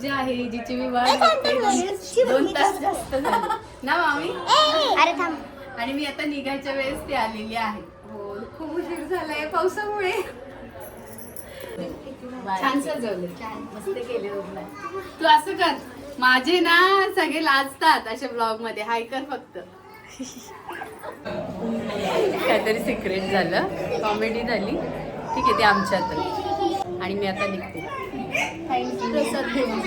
जी आहे जिची मी वाट बघते दोन तास जास्त झाले. ना मामी? अरे थांब. आणि मी आता निघायच्या वेळेस ती आलेली आहे. हो खूप उशीर झालाय पावसामुळे. छान सजवले. मस्त केले तू असं कर. माझे ना सगळे लाजतात अशा ब्लॉगमध्ये हाय कर फक्त. काहीतरी सिक्रेट झालं. कॉमेडी झाली. ठीक आहे ते आमच्यात आणि मी आता निघते. प्रसाद घेऊन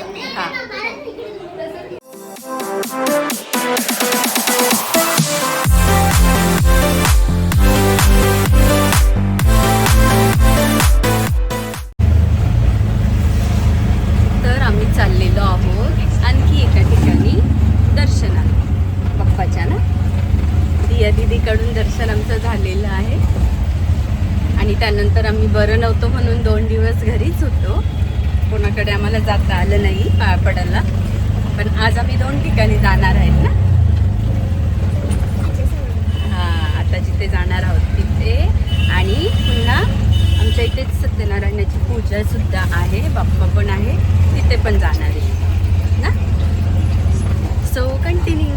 तर आम्ही चाललेलो आहोत आणखी एका ठिकाणी दर्शनाला. बाप्पाच्या ना? दिया दिदीकडून दर्शन आमचं झालेलं आहे. आणि त्यानंतर आम्ही बरं नव्हतो म्हणून दोन दिवस घरीच होतो. कोणाकडे आम्हाला जाता आलं नाही पाया पडायला. पण आज आम्ही दोन ठिकाणी जाणार आहेत ना. हां आता जिथे जाणार आहोत तिथे. आणि पुन्हा आमच्या इथेच सत्यनारायणाची पूजा सुद्धा आहे बाप्पा पण आहे तिथे पण जाणार आहे. ना? सो कंटिन्यू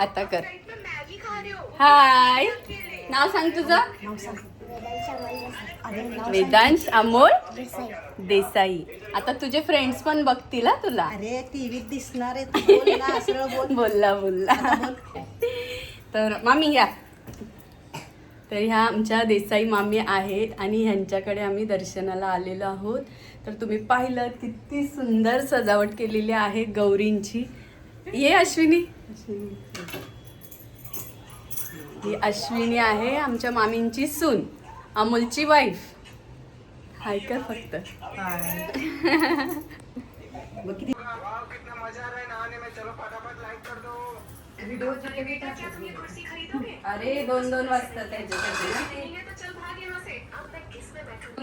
आता कर. हाय. नाव सांग तुझं. वेदांश अमोल देसाई. आता तुझे फ्रेंड्स पण बघतील हा तुला. अरे टीव्हीत दिसणार आहे तू. बोल ना सरळ बोल. बोलला बोलला. तर मामी या. तर ह्या आमच्या देसाई मामी आहेत आणि ह्यांच्याकडे आम्ही दर्शनाला आलेलो आहोत. तर तुम्ही पाहिलं किती सुंदर सजावट केलेली आहे गौरींची. ये अश्विनी. ही अश्विनी आहे आमच्या मामींची सून अमोलची वाईफ हाय कर फक्त? अरे दोन दोन वाजता त्याच्यासाठी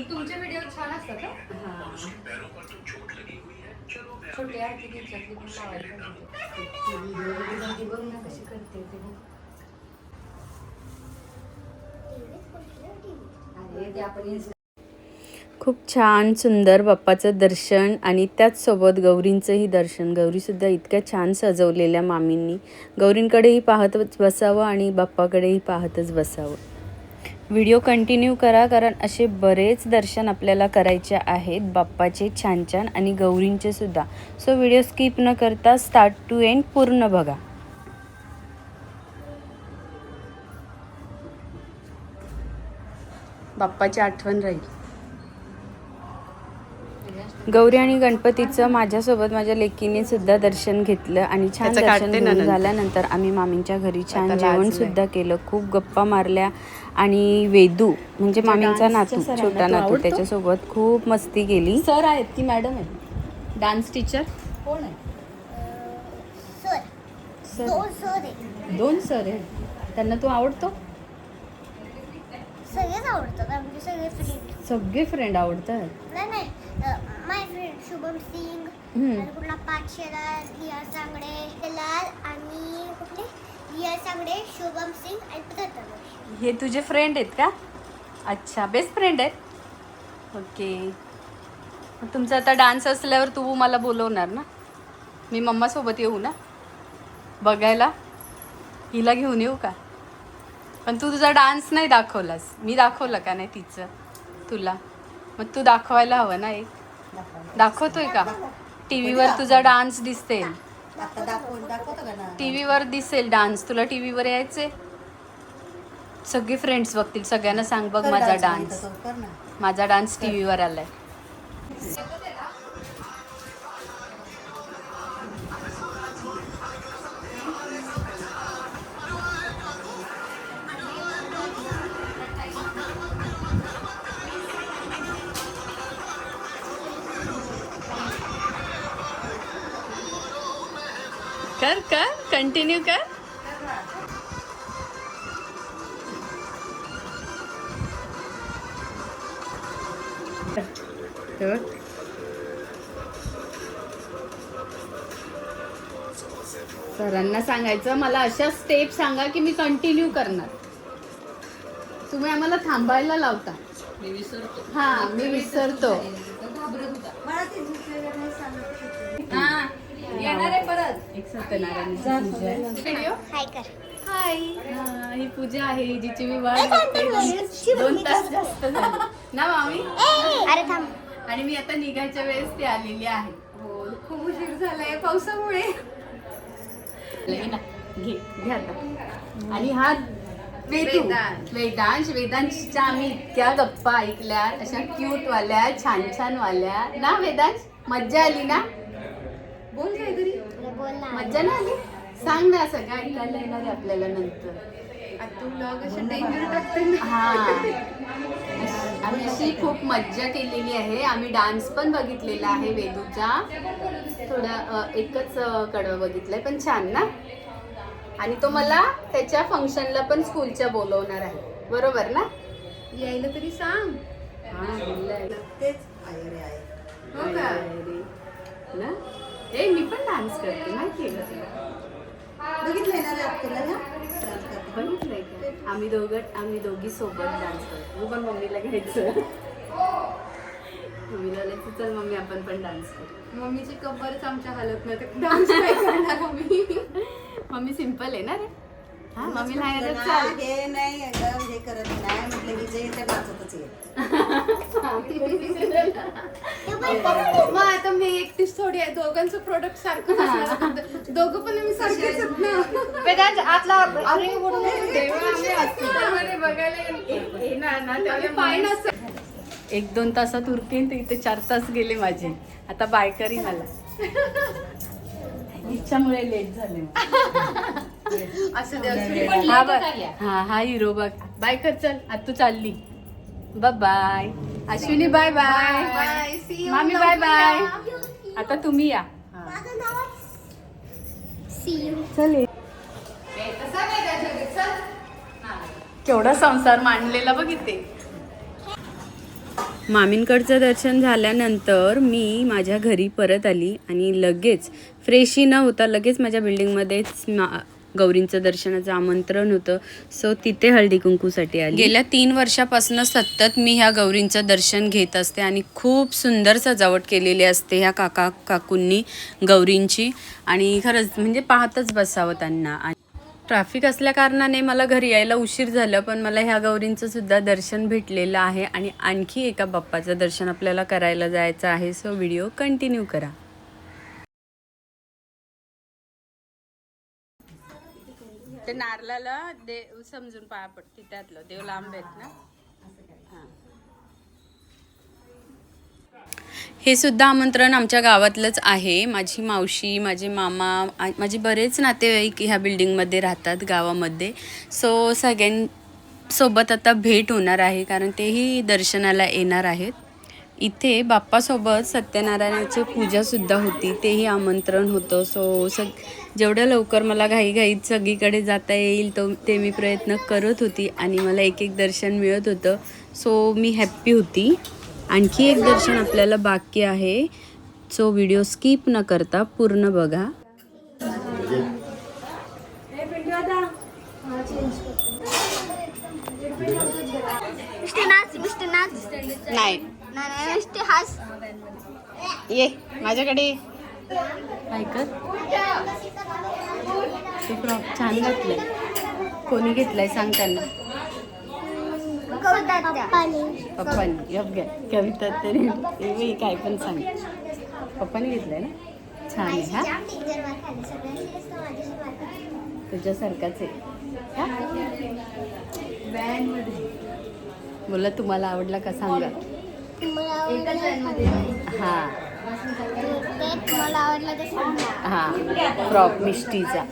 तुमचे व्हिडिओ छान असतात छोटे आहे ती पण लावायला बघ ना कशी करते ते बघ. अरे ते आपण खूप छान सुंदर बाप्पाचं दर्शन आणि त्याचसोबत गौरींचंही दर्शन. गौरीसुद्धा इतक्या छान सजवलेल्या मामींनी. गौरींकडेही पाहतच बसावं आणि बाप्पाकडेही पाहतच बसावं. व्हिडिओ कंटिन्यू करा कारण असे बरेच दर्शन आपल्याला करायचे आहेत. बाप्पाचे छान छान आणि गौरींचे सुद्धा. सो व्हिडिओ स्किप न करता स्टार्ट टू एंड पूर्ण बघा. बाप्पाची आठवण राहील. गौरी आणि गणपतीचं माझ्यासोबत माझ्या लेकीने सुद्धा दर्शन घेतलं आणि छान त्याचं दर्शन काढते ना घेऊन नंतर. झाल्यानंतर आम्ही मामींच्या घरी छान आता जेवण. सुद्धा केलं. खूप गप्पा मारल्या आणि वेदू म्हणजे मामींचा नातू छोटा नातू त्याच्यासोबत खूप मस्ती केली. सर आहेत की मॅडम आहे डान्स टीचर कोण आहे? सर. सर? दोन सर आहे दोन सर आहे त्यांना तू आवडतो? सगळेच आवडतात. आमचे सगळे फ्रेंड सगळे फ्रेंड आवडतात? नाही. शुभम सिंग हम्म. आणि कुठला रिया चांगडे लाल आणि कुठले? रिया चांगडे शुभम सिंग आणि हे तुझे फ्रेंड आहेत का? अच्छा बेस्ट फ्रेंड आहेत? ओके मग तुमचा आता डान्स असल्यावर तू मला बोलवणार ना? मी मम्मासोबत येऊ ना? बघायला? हिला घेऊन येऊ का? पण तू तुझा डान्स नाही दाखवलास. मी दाखवलं का नाही तिचं? तुला. मग तू दाखवायला हवं ना एक. दाखवतोय का? टी व्हीवर तुझा डान्स दिसते आता दाखव दाखवतो का ना टी व्हीवर दिसेल डान्स. तुला टी व्हीवर यायचे सगळे फ्रेंड्स बघतील. सगळ्यांना सांग बघ माझा डान्स माझा डान्स टी व्हीवर आलाय. कर कर कंटिन्यू कर. सरांना सांगायचं मला अशा स्टेप सांगा की मी कंटिन्यू करणार. तुम्ही आम्हाला थांबायला लावता. हा मी विसरतो. मला ते सांगत येणार आहे परत. एक सत्यनारायणची पूजा. आहे. व्हिडिओ? हाय कर. हाय हा, पूजा आहे जिची मी वाट बघते दोन तास जास्त झाले. ना मामी? अरे थांब. आणि मी आता निघायच्या वेळेस ती आलेली आहे. हो खूप उशीर झालाय पावसामुळे. घे घे घे आता. आणि हा वेदांश वेदांश वेदांशच्या आम्ही इतक्या गप्पा ऐकल्या अशा क्यूट वाल्या छान छान वाल्या. ना वेदांश? मज्जा आली ना? बोल काहीतरी. अरे बोल ना. मज्जा ना आली? सांग ना सगळं ऐकायला येणार आहे आपल्याला नंतर. हा. अश- आम्ही अशी खूप मज्जा केलेली आहे. आम्ही डान्स पण बघितलेला आहे वेदूचा. थोडा एकच कडवं बघितलंय पण छान ना? आणि तो मला त्याच्या फंक्शनला पण स्कूलच्या बोलवणार आहे. बरोबर ना? यायला तरी सांग. हा बोललाय. तेच. आहे रे आहे हो का? डान्स करते माहितीये का तुला? बघितलंय ना. बघितलंय का? आम्ही दोघं आम्ही दोघी सोबत डान्स करतो. तू पण मम्मीला घ्यायचं. मम्मीला बोलायचं चल मम्मी आपण पण डान्स करू. मम्मीची कंबरच आमच्या हालत नाही तर डान्स काय करणार आम्ही. मम्मी सिंपल आहे ना रे? हा मम्मी नाही हे नाही हे करत नाही. म्हटलं विजय ते नाचतच आहे. मग आता मी एकटीच थोडी आहे. दोघांचं प्रोडक्ट सारखं असणार. दोघं पण आम्ही सारखेच आहेत ना. बघायला येणार ना पाय नसतं. एक दोन तासात उरकेन तर इथे चार तास गेले माझे. आता बाय करी मला. इच्छामुळे लेट झाले. हा हा हा हिरो बघ. बाय कर चल. आता तू चालली. Bye bye Ashwini bye bye you. मामी बाय बाय. आता तुम्ही या. माझं नाव सी यू. चल. केवढा संसार मांडलेला बघ इथे. मामींकडचं दर्शन झाल्यानंतर मी माझ्या घरी परत आली आणि लगेच फ्रेशही न होता लगेच माझ्या बिल्डिंगमध्येच मा- गौरींचं दर्शनाचं आमंत्रण होतं. सो तिथे हळदी कुंकूसाठी आली. गेल्या तीन वर्षापासून सतत मी ह्या गौरींचं दर्शन घेत असते आणि खूप सुंदर सजावट केलेली असते ह्या काका काकूंनी गौरींची. आणि खरंच म्हणजे पाहतच बसावं त्यांना. आणि ट्रॅफिक असल्या कारणाने मला घरी यायला उशीर झालं पण मला ह्या गौरींचं सुद्धा दर्शन भेटलेलं आहे आणि आणखी एका बाप्पाचं दर्शन आपल्याला करायला जायचं आहे. सो व्हिडिओ कंटिन्यू करा. ते नारळाला देव समजून पाया पडते त्यातलं देव लांब आहेत ना? हां. हे सुद्धा आमंत्रण आमच्या गावातलंच आहे. माझी मावशी माझे मामा माझे बरेच नातेवाईक ह्या बिल्डिंगमध्ये राहतात गावामध्ये. सो सगळ्यांसोबत आता भेट होणार आहे कारण तेही दर्शनाला येणार आहेत. इथे बाप्पासोबत सत्यनारायणाची पूजासुद्धा होती. तेही आमंत्रण होतं. सो सग जेवढ्या लवकर मला घाईघाईत सगळीकडे जाता येईल तो ते मी प्रयत्न करत होती आणि मला एक एक दर्शन मिळत होतं. सो मी हॅप्पी होती. आणखी एक दर्शन आपल्याला बाकी आहे. सो व्हिडिओ स्किप न करता पूर्ण बघा. नाही. ये माझ्याकडे ये. काय कर तू फ्रॉक छान घातलाय. कोणी घेतलाय सांग त्यांना. पप्पानी. गप घ्या. कविता तरी बाई, काय पण सांग. पप्पानी घेतलाय ना? छान आहे हा. तुझ्यासारखाच आहे? बोला तुम्हाला आवडला का सांगा? मला आवडलं हा. मला ते फ्रॉक मिष्टीचा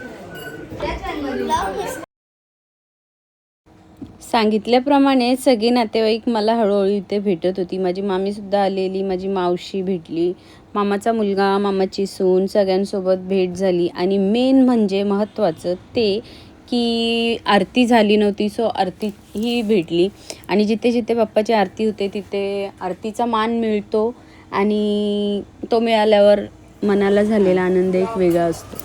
सांगितल्याप्रमाणे सगळे नातेवाईक मला हळूहळू इथे भेटत होती. माझी मामीसुद्धा आलेली माझी मावशी भेटली मामाचा मुलगा मामाची सून सगळ्यांसोबत भेट झाली आणि मेन म्हणजे महत्त्वाचं ते की आरती झाली नव्हती सो आरती ही भेटली. आणि जिथे जिथे बाप्पाची आरती होते तिथे आरतीचा मान मिळतो आणि तो मिळाल्यावर मनाला झालेला आनंद एक वेगळा असतो.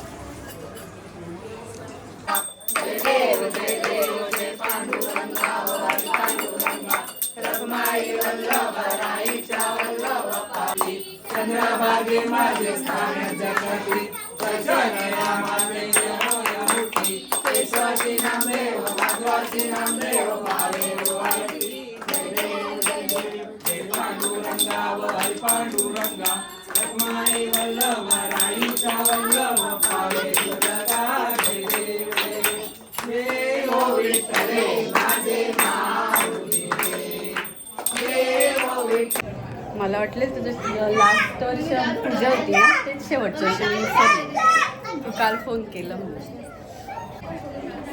मला वाटलं तुझं लास्ट वर्ष पूजा होती ना तेच शेवटचं वर्ष मी तू काल फोन केलं.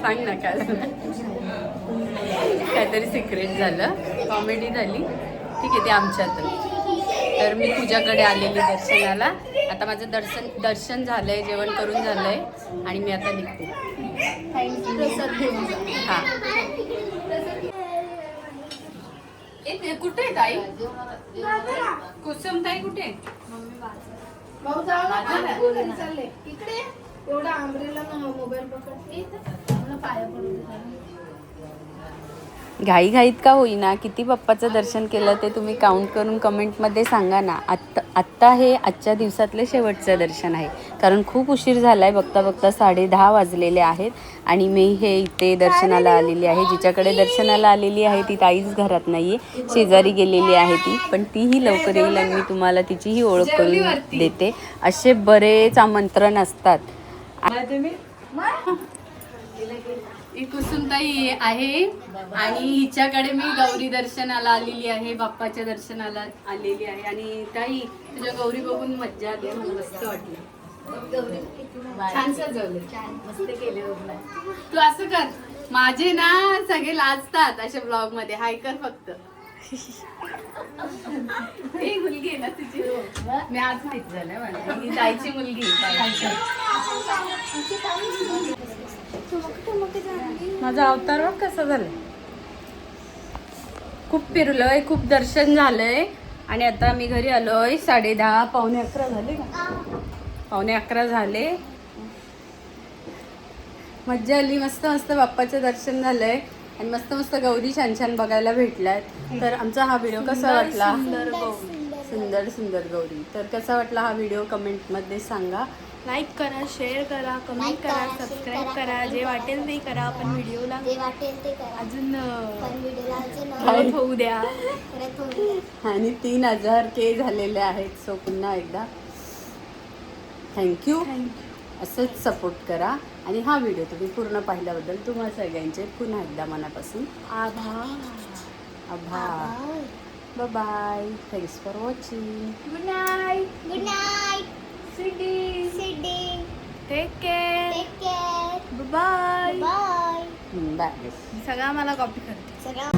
सांग ना काल. काहीतरी सिक्रेट झालं. कॉमेडी झाली. ठीक आहे ते आमच्यातच तर मी पूजाकडे आलेली दर्शनाला. आता माझं दर्शन दर्शन झालंय जेवण करून झालंय आणि मी आता निघते. हां. कुठे आहे ताई? कुसुम ताई कुठे? भाऊ इकडे. एवढा आंबरेला मोबाईल पकड पाया पडून घाईघाईत का होईना किती बाप्पाचं दर्शन केलं ते तुम्ही काउंट करून कमेंटमध्ये सांगा ना. आत्ता आत्ता हे आजच्या दिवसातलं शेवटचं दर्शन आहे. कारण खूप उशीर झाला आहे बघता बघता साडे दहा वाजलेले आहेत आणि मी हे इथे दर्शनाला आलेली आहे. जिच्याकडे दर्शनाला आलेली आहे ती ताईच घरात नाही आहे शेजारी गेलेली आहे ती पण तीही लवकर येईल आणि मी तुम्हाला तिचीही ओळख करून देते. असे बरेच आमंत्रण असतात. ही कुसुमताई आहे आणि हिच्याकडे मी गौरी दर्शनाला आलेली आहे बाप्पाच्या दर्शनाला आलेली आहे. आणि ताई तुझ्या गौरी बघून मज्जा आली मस्त वाटलं. छान सजवले. मस्त केले तू असं कर. माझे ना सगळे लाजतात अशा ब्लॉगमध्ये हाय कर फक्त. ही मुलगी आहे ना तुझी? मी आज माहीत झालं मला. ही जायची मुलगी माझा अवतार बघ कसा झालाय. खूप फिरलोय खूप दर्शन झालंय. आणि आता मी घरी आलोय साडे दहा पावणे अकरा झाले का? पावणे अकरा झाले. मज्जा आली मस्त मस्त बाप्पाचं दर्शन झालंय. आणि मस्त मस्त गौरी छान छान बघायला भेटल्यात. तर आमचा हा व्हिडिओ कसा वाटला? सुंदर सुंदर गौरी. तर कसा वाटला हा व्हिडिओ? कमेंटमध्ये सांगा. लाईक करा शेअर करा कमेंट करा करा, सबस्क्राईब करा. जे वाटेल ते करा पण व्हिडिओला. जे वाटेल ते करा. अजून पण व्हिडिओला अजून होऊ द्या. परत. आणि तीन हजार के झालेले आहेत सो पुन्हा एकदा. थँक्यू. असंच सपोर्ट करा. आणि हा व्हिडिओ तुम्ही पूर्ण पाहिल्याबद्दल तुम्हा सगळ्यांचे पुन्हा एकदा मनापासून आभार. आभार. Bye thanks for watching good night good night city city take care take care bye bye bye सगळा मला कॉपी कर